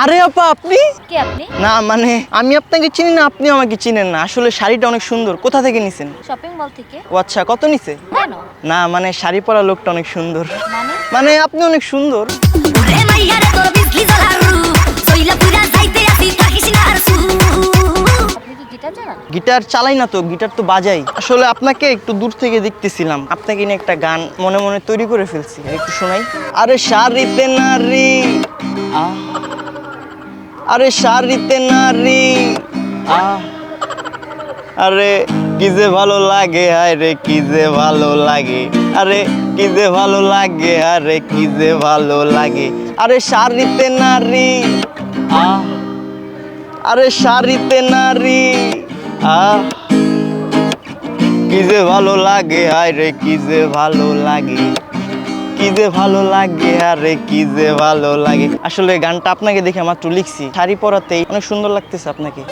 আরে আপা আপনি? কে আপনি? না মানে আমি আপনাকে চিনি না আপনি আমাকে চিনেন না। আসলে শাড়িটা অনেক সুন্দর। কোথা থেকে নিছেন? শপিং মল থেকে। ও আচ্ছা কত নিছে? কেন? না মানে শাড়ি পরা লোকটা অনেক সুন্দর। মানে? মানে আপনি অনেক সুন্দর। ওরে মাইয়ারে তোর বিজলি জ্বলারু। সইলা পুরা যাইতে আসি থাকিস না আর সু। আপনি কি গিটার জানান গিটার চালাই না তো গিটার তো বাজাই। আসলে আপনাকে একটু দূর থেকে দেখতেছিলাম। আপনাকে নিয়ে একটা গান মনে মনে তৈরি করে ফেলছি একটু শোনাই। আরে শাড়িতে নারী আহ। আরে শাড়িতে নারী। আহ। আরে কি যে ভালো লাগে আরে কি যে ভালো লাগে। আরে কি যে ভালো লাগে আরে কি যে ভালো লাগে। আরে শাড়িতে নারী। আহ। আরে শাড়িতে নারী। আহ। কি যে ভালো লাগে আরে কি যে ভালো লাগে। কি যে ভালো লাগে, আরে কি যে ভালো লাগে। আসলে গানটা আপনাকে দেখে মাত্র লিখছি। শাড়ি পরাতেই অনেক সুন্দর লাগতেছে আপনাকে।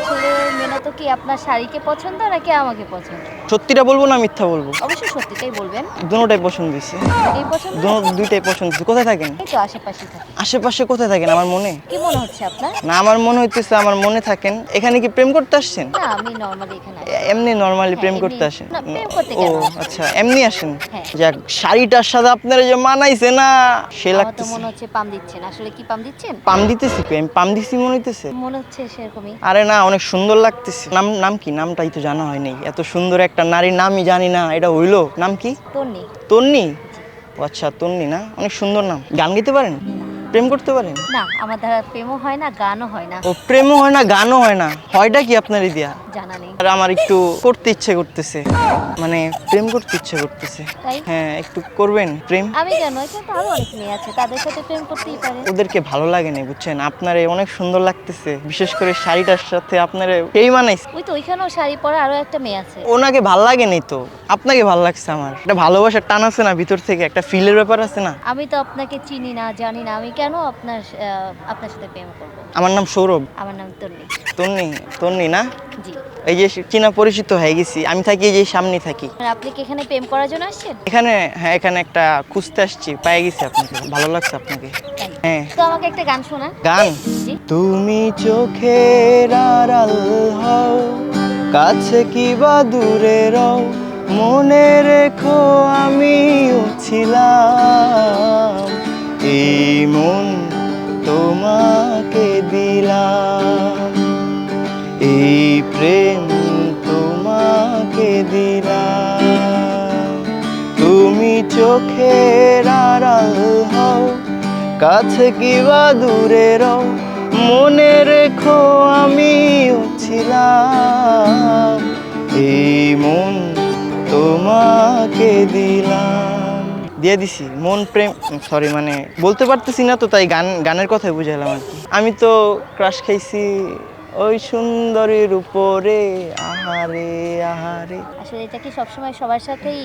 মেনত কি আপনার শাড়িকে পছন্দ নাকি আমাকে পছন্দ? সত্যিটা বলব না মিথ্যা বলব? অবশ্যই সত্যিটাই বলবেন। দুটোটাই পছন্দ দিচ্ছে এই পছন্দ? দুটো- দুইটাই পছন্দ। কোথায় থাকেন? এই তো আশেপাশে থাকি। আশেপাশে কোথায় থাকেন? আমার মনে? কি মনে হচ্ছে আপনার? না আমার মনে হইতেছে আমার মনে থাকেন। এখানে কি প্রেম করতে আসছেন? না আমি নর্মালি এখানে আছি। এ- এমনি নর্মালি প্রেম হ্যাঁ, করতে আসেন? না, প্রেম করতে ও কেন? আচ্ছা এমনি আসেন? হ্যাঁ। যাক শাড়িটার সাথে আপনারা যে মানাইছে না সে আমার তো লাগতেছে। মনে হচ্ছে পাম দিচ্ছেন। আসলে কি পাম দিচ্ছেন? পাম দিতেছি? আমি পাম দিছি মনে হইতেছে। মনে হচ্ছে সেরকমই। আরে না অনেক সুন্দর লাগতেছে। নাম নাম কি? নামটাই তো জানা হয়নি। এত সুন্দর একটা নারীর নামই জানি না এটা হইল। নাম কি? তন্নি। তন্নি? ও আচ্ছা তন্নি না? অনেক সুন্দর নাম। গান গাইতে পারেন? প্রেম করতে পারেন? না আমার দ্বারা প্রেমও হয় না গানও হয় না। ও প্রেমও হয় না গানও হয় না। হয়টা কি আপনার দিয়া জানা নেই। আর আমার একটু করতে ইচ্ছে করতেছে। মানে প্রেম করতে ইচ্ছে করতেছে। তাই? হ্যাঁ একটু করবেন প্রেম? আমি কেন এখানে তো আরও অনেক মেয়ে আছে তাদের সাথে প্রেম করতেই পারে। ওদেরকে ভালো লাগে না বুঝছেন? আপনারে অনেক সুন্দর লাগতেছে। বিশেষ করে শাড়িটার সাথে আপনারে এই মানাইছে ওই তো ওইখানেও শাড়ি পরা আরও একটা মেয়ে আছে। ওনাকে ভালো লাগেনি তো? আপনাকে ভালো লাগছে আমার। একটা ভালোবাসার টান আছে না ভিতর থেকে? একটা ফিলের ব্যাপার আছে না? আমি তো আপনাকে চিনি না জানি না আমি কেন আপনার আপনার সাথে প্রেম করব? আমার নাম সৌরভ। আমার নাম তন্নি। তন্নি তন্নি না? জি। এই যে চীনা পরিচিত হয়ে গেছি আমি থাকি এই যে সামনে থাকি। আপনি কি এখানে প্রেম করার জন্য আসছেন? এখানে হ্যাঁ এখানে একটা খুঁজতে আসছি পেয়ে গেছি আপনাকে ভালো লাগছে আপনাকে। হ্যাঁ। তো আমাকে একটা গান শোনান। গান? তুমি চোখের আড়াল হও কাছে কি বা দূরে রও মনে রেখো আমিও ছিলাম এই মন তোমাকে দিলাম। এই প্রেম তোমাকে দিলাম। তুমি চোখের আড়াল হও, কাছে কি বা দূরে রও, মনে রেখো আমিও ছিলাম এই মন তোমাকে দিলাম। দিয়ে দিছি। মন, প্রেম সরি মানে বলতে পারতেছি না তো, তাই গান, গানের কথাই বুঝাইলাম আর কি। আমি তো ক্রাশ খাইছি ওই সুন্দরীর উপরে আহারে আহারে। আসলে এটা কি সবসময় সবার সাথেই?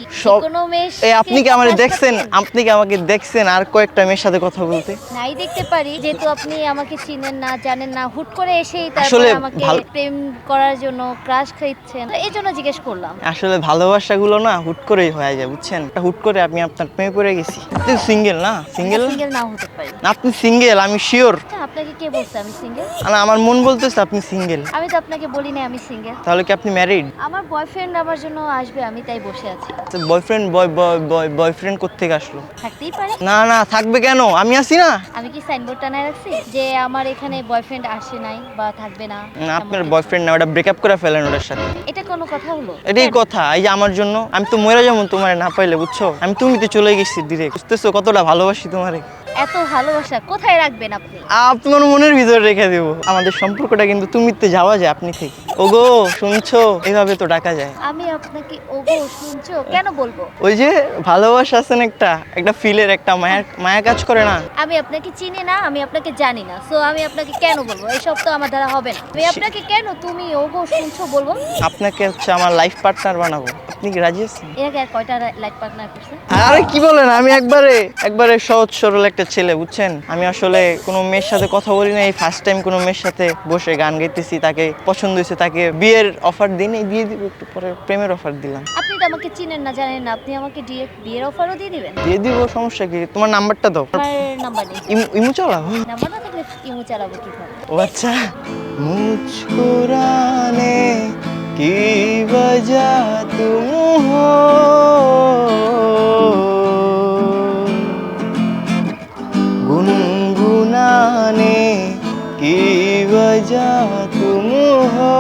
কোনো মেয়ে এই আপনি কি আমাকে দেখছেন? আপনি কি আমাকে দেখছেন আর কয়েকটা মেয়ের সাথে কথা বলতে? নাই দেখতে পারি যেহেতু আপনি আমাকে চিনেন না জানেন না হুট করে এসেই তারপর আসলে আমাকে প্রেম করার জন্য ক্রাশ খাইছেন এই জন্য জিজ্ঞেস করলাম। আসলে ভালোবাসাগুলো না হুট করেই হয়ে যায় বুঝছেন? হুট করে আমি আপনার প্রেমে পড়ে গেছি। আপনি সিঙ্গেল না? সিঙ্গেল সিঙ্গেল নাও হতে পারি। আপনি সিঙ্গেল আমি শিওর আচ্ছা, আপনাকে কে বলছে? আমি সিঙ্গেল না আমার মন বলতেছে আপনি সিঙ্গেল? আমি তো আপনাকে বলি না আমি সিঙ্গেল। তাহলে কি আপনি ম্যারিড? আমার বয়ফ্রেন্ড আমার জন্য আসবে আমি তাই বসে আছি। বয়ফ্রেন্ড বয় বয় বয় বয়ফ্রেন্ড কোথেকে আসলো? থাকতেই পারে। না না থাকবে কেন? আমি আছি না। আমি কি সাইনবোর্ড টানায় রাখছি? যে আমার এখানে বয়ফ্রেন্ড আসে নাই বা থাকবে না না, আপনার বয়ফ্রেন্ড না ওটা ব্রেকআপ করে ফেলেন ওটার সাথে। এটা কোনো কথা হলো? এটাই কথা এই যে আমার জন্য। আমি তো মরে যাব তোমার না পাইলে বুঝছ? আমি তুমি তো চলে গেছি ডিরেক্ট বুঝতেছো কতটা ভালোবাসি তোমারে? এত ভালোবাসা কোথায় রাখবেন আপনি? আপনার মনের ভিতরে রেখে দেবো। আমাদের সম্পর্কটা কিন্তু তুমিতে যাওয়া যায় আপনি থেকে ওগো শুনছো? এভাবে তো ডাকা যায়। আমি আপনাকে ওগো শুনছো? কেন বলব? ওই যে ভালোবাসা আছেন একটা একটা ফিলের একটা মায়া মায়া কাজ করে না? আমি আপনাকে চিনি না আমি আপনাকে জানি না। সো আমি আপনাকে কেন বলব? এসব তো আমার দ্বারা হবে না। আমি আপনাকে কেন তুমি ওগো শুনছো বলব? আপনাকে হচ্ছে আমার লাইফ পার্টনার বানাবো। আপনি কি রাজি আছেন? এর আগে আর কয়টা লাইফ পার্টনার করছে আরে কি বলেন আমি একবারে একবারে সহজ সরল একটা ছেলে বুঝছেন? আমি আসলে কোনো মেয়ের সাথে কথা বলি না এই ফার্স্ট টাইম কোনো মেয়ের সাথে বসে গান গাইতেছি তাকে পছন্দ হয়েছে তাকে বিয়ের অফার দিন এই বিয়ে দিব একটু পরে প্রেমের অফার দিলাম। আপনি তো আমাকে চিনেন না জানেন না আপনি আমাকে বিয়ের অফারও দিয়ে দিবেন? দিয়ে দিব সমস্যা কি? তোমার নাম্বারটা দাও। আমার নাম্বার নেই। ইমু- চালাও। নাম্বার না থাকলে ইমো চালাবো কীভাবে? ও আচ্ছা। মুছকুরানে কি বজা তুম হো? বজা তুম হো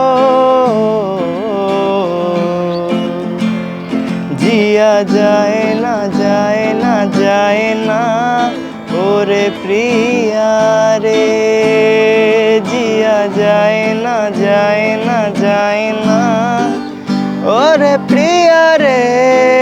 জিয়া যায় না যায় না যায় না, ওরে প্রিয়া রে। জিয়া যায় না যায় না যায় না, ওরে প্রিয়া রে।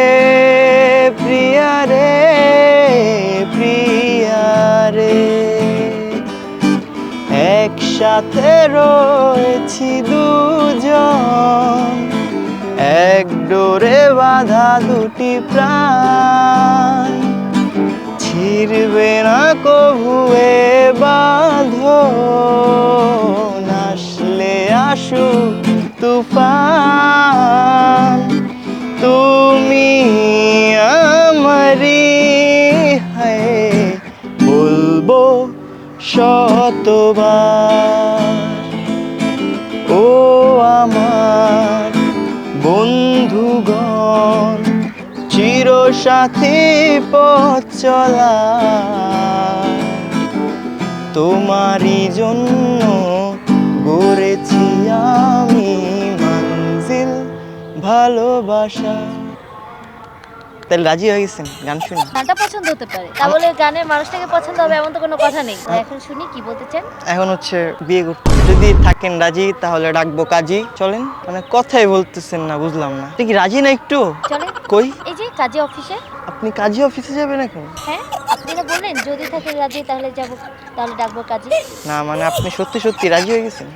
একসাথে রয়েছি দুজন। এক ডোরে বাঁধা দুটি প্রাণ। ছিড়বে না কভুয়ে বাঁধো নাসলে আসু তুফান। তুমি আমারি হ্যাঁ। শতবার। ও আমার বন্ধুগণ চির সাথী পথ চলা তোমারই জন্য গড়েছি আমি মঞ্জিল ভালোবাসা। তাহলে রাজি হয়ে গেছেন? গান শুনে। গানটা পছন্দ হতে পারে। তা বলে গানের মানুষটাকে পছন্দ হবে এমন তো কোনো কথা নেই। এখন শুনি কি বলতে চান? এখন হচ্ছে বিয়ে করতে যদি থাকেন রাজি তাহলে ডাকবো কাজী। চলেন। মানে কথাই বলতেছেন না বুঝলাম না। কি রাজি না একটু? চলেন। কই? এই যে কাজে অফিসে। আপনি কাজী অফিসে যাবেন এখন? হ্যাঁ। আপনি না বললেন যদি থাকেন রাজি তাহলে যাব তাহলে ডাকবো কাজে। না মানে আপনি সত্যি সত্যি রাজি হয়ে গেছেন?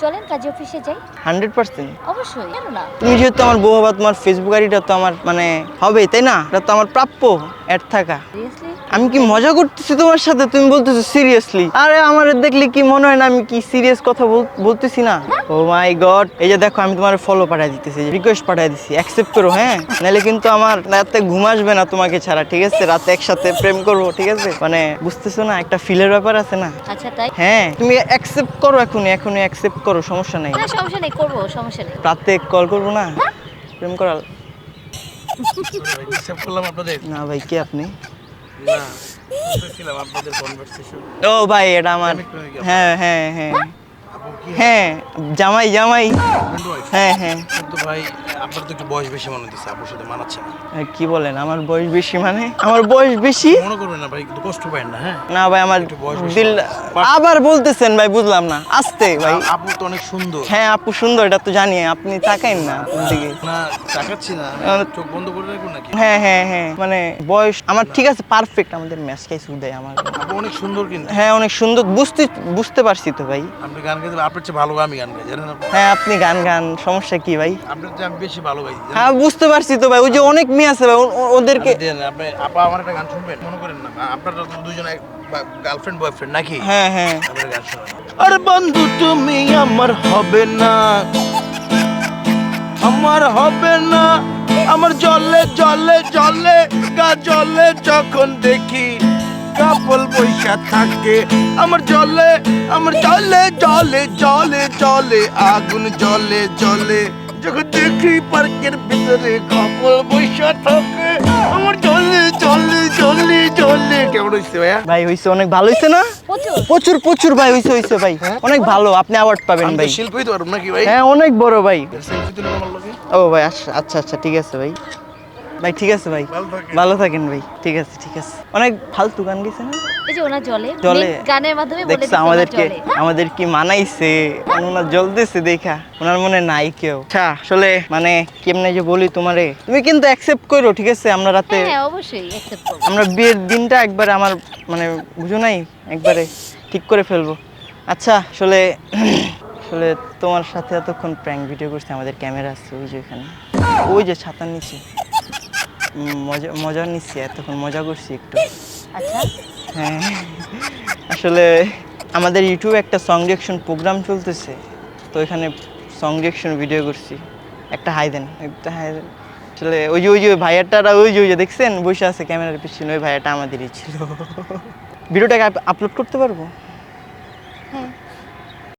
চলেন কাজে অফিসে যাই। Hundred percent. অবশ্যই। কেন না? তুমি যেহেতু আমার বউ হবা তোমার ফেসবুক আইডিটা তো আমার মানে হবেই তাই না? এটা তো আমার প্রাপ্য অ্যাড থাকা। সিরিয়াসলি আমি কি মজা করতেছি তোমার সাথে? তুমি বলতেছো সিরিয়াসলি আরে আমার দেখলে কি মনে হয় না আমি কি সিরিয়াস কথা বল- বলতেছি না? ও মাই গড এই যে দেখো আমি তোমার ফলো পাঠিয়ে দিতেছি রিকোয়েস্ট পাঠিয়ে দিছি অ্যাকসেপ্ট করো হ্যাঁ? নাহলে কিন্তু আমার রাতে ঘুম আসবে না তোমাকে ছাড়া ঠিক আছে? রাতে একসাথে প্রেম করব ঠিক আছে? মানে বুঝতেছো না একটা ফিলের ব্যাপার আছে না? আচ্ছা তাই? হ্যাঁ তুমি অ্যাকসেপ্ট করো এখনই এখনই অ্যাকসেপ্ট করো সমস্যা নেই। না সমস্যা নেই করব সমস্যা নেই। রাতে কল করব না? প্রেম করাল। ডিস্টার্ব করলাম আপনাদের। না ভাই কে আপনি? না শুনতেছিলাম আপনাদের কনভারসেশন ও ভাই এটা আমার হ্যাঁ হ্যাঁ হ্যাঁ। হ্যাঁ জামাই জামাই। হ্যাঁ হ্যাঁ। ভাই আপনার তো একটু বয়স বেশি মনে সাথে মানাচ্ছে না। কি বলেন আমার বয়স বেশি মানে? আমার বয়স বেশি? মনে করবেন না ভাই একটু কষ্ট পাবেন না হ্যাঁ? না ভাই আমার বয়স দিল আবার বলতেছেন ভাই বুঝলাম না। আস্তে ভাই। আপু তো অনেক সুন্দর। হ্যাঁ আপু সুন্দর এটা তো জানি আপনি তাকাইন না আপুর দিকে। না তাকাচ্ছি না চোখ বন্ধ করে রাখুন নাকি? হ্যাঁ হ্যাঁ হ্যাঁ মানে বয়স আমার ঠিক আছে পারফেক্ট আমাদের ম্যাচ খাই সুদাই আমার আপু অনেক সুন্দর কিন্তু। হ্যাঁ অনেক সুন্দর বুঝতে বুঝতে পারছি তো ভাই। আপনি গান গাইতে আপনার চেয়ে ভালো আমি গান গাই জানেন হ্যাঁ আপনি গান গান সমস্যা কি ভাই? আপনার চেয়ে আমি বেশি ভালো হ্যাঁ বুঝতে পারছি তো ভাই ওই যে অনেক মেয়ে আছে ভাই ওদেরকে আপনি দেন, আপনি আপা আমার একটা গান শুনবেন? মনে করেন না আপনারা তো দুজন গার্লফ্রেন্ড বয়ফ্রেন্ড নাকি? হ্যাঁ হ্যাঁ। গান আরে বন্ধু তুমি আমার হবে না। আমার হবে না। আমার জলে জলে জলে গা জলে যখন দেখি কাপল পয়সা থাকে। আমার জলে আমার জলে জলে জলে জলে আগুন জলে জলে। যখন দেখি পার্কের ভিতরে কাপল থাকে? আমার জলে জলে জলে জলে। কেমন হয়েছে ভাইয়া? ভাই হইছে অনেক ভালো হইছে না? প্রচুর। প্রচুর ভাই হইছে হইছে ভাই। অনেক ভালো আপনি অ্যাওয়ার্ড পাবেন ভাই। শিল্পী তো নাকি ভাই? হ্যাঁ অনেক বড় ভাই। ও ভাই আচ্ছা আচ্ছা আচ্ছা ঠিক আছে ভাই। ভাই ঠিক আছে ভাই। ভালো থাকেন। ভাই ঠিক আছে ঠিক আছে। অনেক ফালতু গান গেছে না? এই যে ওনার জলে জলে। গানের মাধ্যমে বলে দেখছে দিচ্ছে আমাদেরকে আমাদের কি মানাইছে। ওনার জ্বলতেছে দেখা। ওনার মনে নাই কেউ। আচ্ছা আসলে মানে কেমনে যে বলি তোমারে? তুমি কিন্তু অ্যাকসেপ্ট করো ঠিক আছে? আমরা রাতে হ্যাঁ হ্যাঁ অবশ্যই অ্যাকসেপ্ট করব। আমরা বিয়ের দিনটা একবারে আমার মানে বুঝো নাই? একবারে ঠিক করে ফেলব। আচ্ছা আসলে আসলে তোমার সাথে এতক্ষণ প্র্যাঙ্ক ভিডিও করছি আমাদের ক্যামেরা আছে ওই যে ওখানে ওই যে ছাতার নিচে। মজা মজা নিচ্ছি এতক্ষণ মজা করছি একটু। আচ্ছা। হ্যাঁ। আসলে আমাদের ইউটিউবে একটা সং রিয়েকশন প্রোগ্রাম চলতেছে তো এখানে সং রিয়েকশন ভিডিও করছি। একটা হাই দেন একটা হাই দেন। আসলে ওই যে ওই যে ভাইয়াটারা ওই যে ওই যে দেখছেন? বসে আছে ক্যামেরার পিছনে ওই ভাইয়াটা আমাদেরই ছিল। ভিডিওটাকে আপলোড করতে পারব?